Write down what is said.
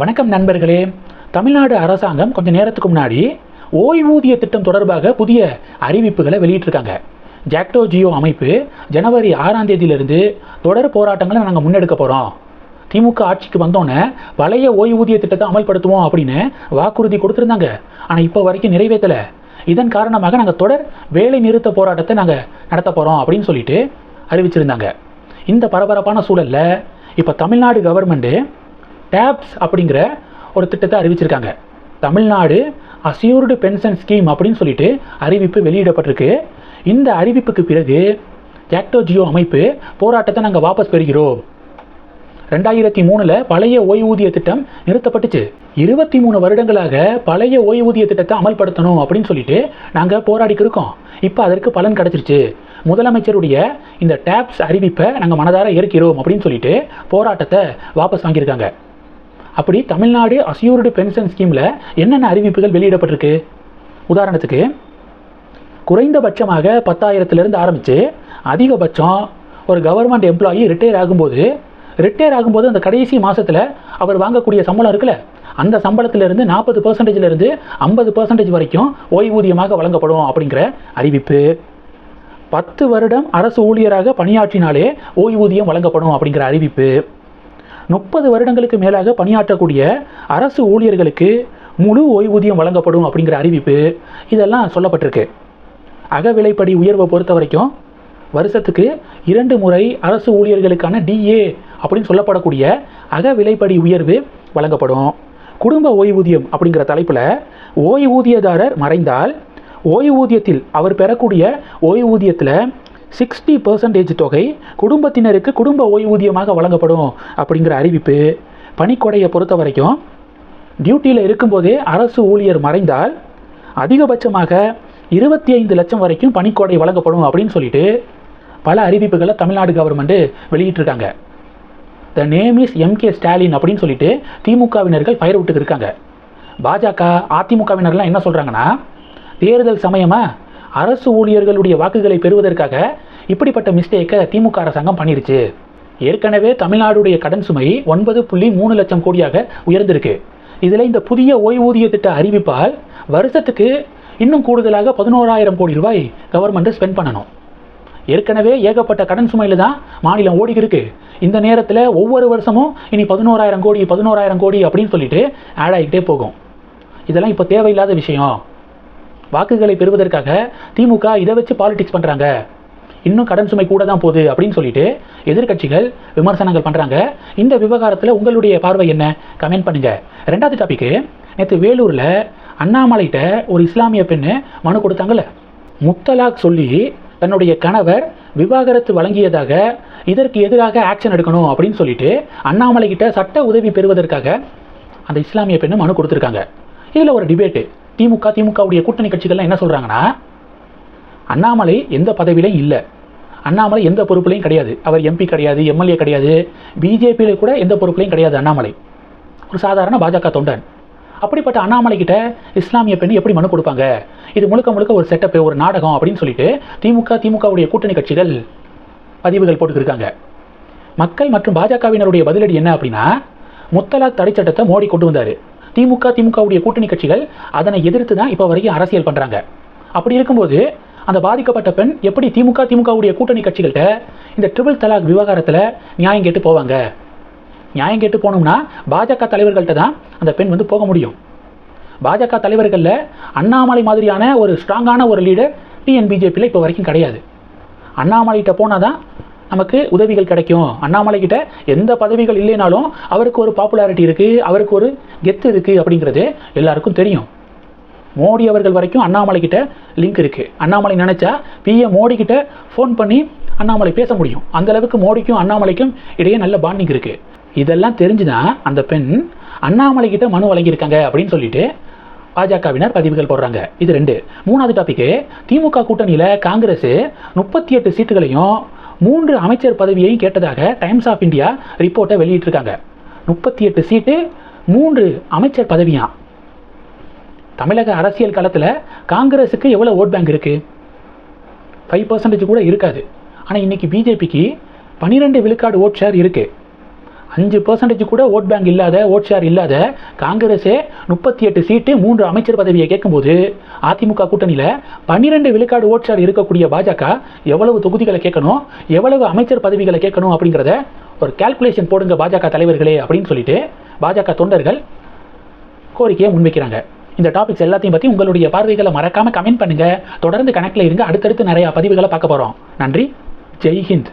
வணக்கம் நண்பர்களே. தமிழ்நாடு அரசாங்கம் கொஞ்ச நேரத்துக்கு முன்னாடி ஓய்வூதிய திட்டம் தொடர்பாக புதிய அறிவிப்புகளை வெளியிட்டிருக்காங்க. ஜாக்டோ ஜியோ அமைப்பு ஜனவரி ஆறாம் தேதியிலிருந்து தொடர் போராட்டங்களை நாங்கள் முன்னெடுக்க போகிறோம் திமுக ஆட்சிக்கு வந்தோன்னே பழைய ஓய்வூதிய திட்டத்தை அமல்படுத்துவோம் அப்படின்னு வாக்குறுதி கொடுத்துருந்தாங்க. ஆனால் இப்போ வரைக்கும் நிறைவேற்றலை இதன் காரணமாக நாங்கள் தொடர் வேலை நிறுத்த போராட்டத்தை நாங்கள் நடத்த போகிறோம் அப்படின்னு சொல்லிட்டு அறிவிச்சிருந்தாங்க. இந்த பரபரப்பான சூழலில் இப்போ தமிழ்நாடு கவர்மெண்ட்டு டேப்ஸ் அப்படிங்கிற ஒரு திட்டத்தை அறிவிச்சிருக்காங்க. தமிழ்நாடு அசியூர்டு பென்ஷன் ஸ்கீம் அப்படின்னு சொல்லிட்டு அறிவிப்பு வெளியிடப்பட்டிருக்கு. இந்த அறிவிப்புக்கு பிறகு ஜாக்டோ ஜியோ அமைப்பு போராட்டத்தை நாங்கள் வாபஸ் பெறுகிறோம். ரெண்டாயிரத்தி மூணில் பழைய ஓய்வூதிய திட்டம் நிறுத்தப்பட்டுச்சு. இருபத்தி மூணு வருடங்களாக பழைய ஓய்வூதிய திட்டத்தை அமல்படுத்தணும் அப்படின்னு சொல்லிட்டு நாங்கள் போராடிக்கு இருக்கோம். இப்போ அதற்கு பலன் கிடச்சிருச்சு. முதலமைச்சருடைய இந்த டேப்ஸ் அறிவிப்பை நாங்கள் மனதார ஏற்கிறோம் அப்படின்னு சொல்லிட்டு போராட்டத்தை வாபஸ் வாங்கியிருக்காங்க. அப்படி தமிழ்நாடு அசியூர்டு பென்ஷன் ஸ்கீமில் என்னென்ன அறிவிப்புகள் வெளியிடப்பட்டிருக்கு? உதாரணத்துக்கு குறைந்தபட்சமாக பத்தாயிரத்துலேருந்து ஆரம்பித்து அதிகபட்சம் ஒரு கவர்மெண்ட் எம்ப்ளாயி ரிட்டையர் ஆகும்போது ரிட்டையர் ஆகும்போது அந்த கடைசி மாதத்தில் அவர் வாங்கக்கூடிய சம்பளம் இருக்குல்ல அந்த சம்பளத்திலிருந்து நாற்பது பர்சன்டேஜிலிருந்து ஐம்பது பர்சன்டேஜ் வரைக்கும் ஓய்வூதியமாக வழங்கப்படும் அப்படிங்கிற அறிவிப்பு. பத்து வருடம் அரசு ஊழியராக பணியாற்றினாலே ஓய்வூதியம் வழங்கப்படும் அப்படிங்கிற அறிவிப்பு. முப்பது வருடங்களுக்கு மேலாக பணியாற்றக்கூடிய அரசு ஊழியர்களுக்கு முழு ஓய்வூதியம் வழங்கப்படும் அப்படிங்கிற அறிவிப்பு இதெல்லாம் சொல்லப்பட்டிருக்கு. அகவிலைப்படி உயர்வை பொறுத்த வரைக்கும் வருஷத்துக்கு இரண்டு முறை அரசு ஊழியர்களுக்கான டிஏ அப்படின்னு சொல்லப்படக்கூடிய அகவிலைப்படி உயர்வு வழங்கப்படும். குடும்ப ஓய்வூதியம் அப்படிங்கிற தலைப்பில் ஓய்வூதியதாரர் மறைந்தால் ஓய்வூதியத்தில் அவர் பெறக்கூடிய ஓய்வூதியத்தில் சிக்ஸ்டி பர்சன்டேஜ் தொகை குடும்பத்தினருக்கு குடும்ப ஓய்வூதியமாக வழங்கப்படும் அப்படிங்கிற அறிவிப்பு பணிக்கொடையை பொறுத்த வரைக்கும் டியூட்டியில் இருக்கும்போதே அரசு ஊழியர் மறைந்தால் அதிகபட்சமாக இருபத்தி ஐந்து லட்சம் வரைக்கும் பணிக்கொடை வழங்கப்படும் அப்படின்னு சொல்லிட்டு பல அறிவிப்புகளை தமிழ்நாடு கவர்மெண்ட்டு வெளியிட்டிருக்காங்க. The name is MK Stalin அப்படின்னு சொல்லிட்டு திமுகவினர்கள் ஃபயர் விட்டுக்கு இருக்காங்க. பாஜக அதிமுகவினர்லாம் என்ன சொல்கிறாங்கன்னா தேர்தல் சமயமாக அரசு ஊழியர்களுடைய வாக்குகளை பெறுவதற்காக இப்படிப்பட்ட மிஸ்டேக்கை திமுக அரசாங்கம் பண்ணிருச்சு. ஏற்கனவே தமிழ்நாடுடைய கடன் சுமை ஒன்பது புள்ளி மூணு லட்சம் கோடியாக உயர்ந்திருக்கு. இதில் இந்த புதிய ஓய்வூதிய திட்ட அறிவிப்பால் வருஷத்துக்கு இன்னும் கூடுதலாக பதினோராயிரம் கோடி ரூபாய் கவர்மெண்ட்டு ஸ்பெண்ட் பண்ணணும். ஏற்கனவே ஏகப்பட்ட கடன் சுமையில் தான் மாநிலம் ஓடி இருக்கு. இந்த நேரத்தில் ஒவ்வொரு வருஷமும் இனி பதினோராயிரம் கோடி பதினோராயிரம் கோடி அப்படின்னு சொல்லிட்டு ஆட் ஆகிக்கிட்டே போகும். இதெல்லாம் இப்போ தேவையில்லாத விஷயம். வாக்குகளை பெறுவதற்காக திமுக இதை வச்சு பாலிடிக்ஸ் பண்ணுறாங்க இன்னும் கடன் சுமை கூட தான் போகுது அப்படின்னு சொல்லிட்டு எதிர்க்கட்சிகள் விமர்சனங்கள் பண்ணுறாங்க இந்த விவகாரத்தில் உங்களுடைய பார்வை என்ன? கமெண்ட் பண்ணுங்கள் ரெண்டாவது டாபிக்கு நேற்று வேலூரில் அண்ணாமலைகிட்ட ஒரு இஸ்லாமிய பெண்ணு மனு கொடுத்தாங்கல்ல. முத்தலாக் சொல்லி தன்னுடைய கணவர் விவாகரத்து வழங்கியதாக இதற்கு எதிராக ஆக்ஷன் எடுக்கணும் அப்படின்னு சொல்லிட்டு அண்ணாமலை கிட்ட சட்ட உதவி பெறுவதற்காக அந்த இஸ்லாமிய பெண்ணு மனு கொடுத்துருக்காங்க. இதில் ஒரு டிபேட்டு திமுக திமுகவுடைய கூட்டணி கட்சிகள்லாம் என்ன சொல்கிறாங்கன்னா அண்ணாமலை எந்த பதவியிலையும் இல்லை. அண்ணாமலை எந்த பொறுப்புலையும் கிடையாது. அவர் எம்பி கிடையாது எம்எல்ஏ கிடையாது பிஜேபியில் கூட எந்த பொறுப்புலையும் கிடையாது அண்ணாமலை. ஒரு சாதாரண பாஜக தொண்டன் அப்படிப்பட்ட அண்ணாமலை கிட்ட இஸ்லாமிய பெண் எப்படி மனு கொடுப்பாங்க? இது முழுக்க முழுக்க ஒரு செட்டப் ஒரு நாடகம் அப்படின்னு சொல்லிட்டு திமுக திமுகவுடைய கூட்டணி கட்சிகள் பதிவுகள் போட்டுக்கிருக்காங்க. மக்கள் மற்றும் பாஜகவினருடைய பதிலடி என்ன அப்படின்னா முத்தலாக் தடை சட்டத்தை மோடி கொண்டு வந்தார். திமுக திமுகவுடைய கூட்டணி கட்சிகள் அதனை எதிர்த்து தான் இப்போ வரைக்கும் அரசியல் பண்ணுறாங்க அப்படி இருக்கும்போது அந்த பாதிக்கப்பட்ட பெண் எப்படி திமுக திமுகவுடைய கூட்டணி கட்சிகள்கிட்ட இந்த ட்ரிபிள் தலாக் விவகாரத்தில் நியாயம் கேட்டு போவாங்க? நியாயம் கேட்டு போனோம்னா பாஜக தலைவர்கள்ட்ட தான் அந்த பெண் வந்து போக முடியும். பாஜக தலைவர்களில் அண்ணாமலை மாதிரியான ஒரு ஸ்ட்ராங்கான ஒரு லீடர் டிஎன்பிஜேபியில் இப்போ வரைக்கும் கிடையாது. அண்ணாமலைகிட்ட போனால் தான் நமக்கு உதவிகள் கிடைக்கும். அண்ணாமலை கிட்ட எந்த பதவிகள் இல்லைனாலும் அவருக்கு ஒரு பாப்புலாரிட்டி இருக்குது அவருக்கு ஒரு கெத்து இருக்குது அப்படிங்கிறது எல்லாருக்கும் தெரியும். மோடி அவர்கள் வரைக்கும் அண்ணாமலை கிட்ட லிங்க் இருக்குது அண்ணாமலை நினச்சா பிஎம் மோடி கிட்ட ஃபோன் பண்ணி அண்ணாமலை பேச முடியும். அந்த அளவுக்கு மோடிக்கும் அண்ணாமலைக்கும் இடையே நல்ல பாண்டிங் இருக்குது இதெல்லாம் தெரிஞ்சுதான் அந்த பெண் அண்ணாமலை கிட்ட மனு வழங்கியிருக்காங்க அப்படின்னு சொல்லிட்டு பாஜகவினர் பதிவுகள் போடுறாங்க. இது ரெண்டு. மூணாவது டாபிக்கு திமுக கூட்டணியில் காங்கிரஸ் முப்பத்தி எட்டு சீட்டுகளையும் மூன்று அமைச்சர் பதவியையும் கேட்டதாக டைம்ஸ் ஆஃப் இந்தியா ரிப்போர்ட்டை வெளியிட்டிருக்காங்க. முப்பத்தி எட்டு சீட்டு மூன்று அமைச்சர் பதவியா? தமிழக அரசியல் களத்தில் காங்கிரஸுக்கு எவ்வளோ ஓட் பேங்க் இருக்குது ஃபைவ் பர்சன்டேஜ் கூட இருக்காது. ஆனால் இன்றைக்கி பிஜேபிக்கு பன்னிரெண்டு விழுக்காடு ஓட் ஷேர் இருக்குது அஞ்சு பர்சன்டேஜ் கூட ஓட் பேங்க் இல்லாத ஓட் ஷேர் இல்லாத காங்கிரஸே முப்பத்தி எட்டு சீட்டு மூன்று அமைச்சர் பதவியை கேட்கும்போது அதிமுக கூட்டணியில் பன்னிரெண்டு விழுக்காடு ஓட் ஷேர் இருக்கக்கூடிய பாஜக எவ்வளவு தொகுதிகளை கேட்கணும் எவ்வளவு அமைச்சர் பதவிகளை கேட்கணும் அப்படிங்கிறத ஒரு கால்குலேஷன் போடுங்க பாஜக தலைவர்களே அப்படின்னு சொல்லிட்டு பாஜக தொண்டர்கள் கோரிக்கையை முன்வைக்கிறாங்க. இந்த டாபிக்ஸ் எல்லாத்தையும் பற்றி உங்களுடைய பார்வைகளை மறக்காமல் கமெண்ட் பண்ணுங்கள் தொடர்ந்து கணக்கில் இருங்க. அடுத்தடுத்து நிறையா பதிவுகளை பார்க்க போகிறோம் நன்றி. ஜெய் ஹிந்த்.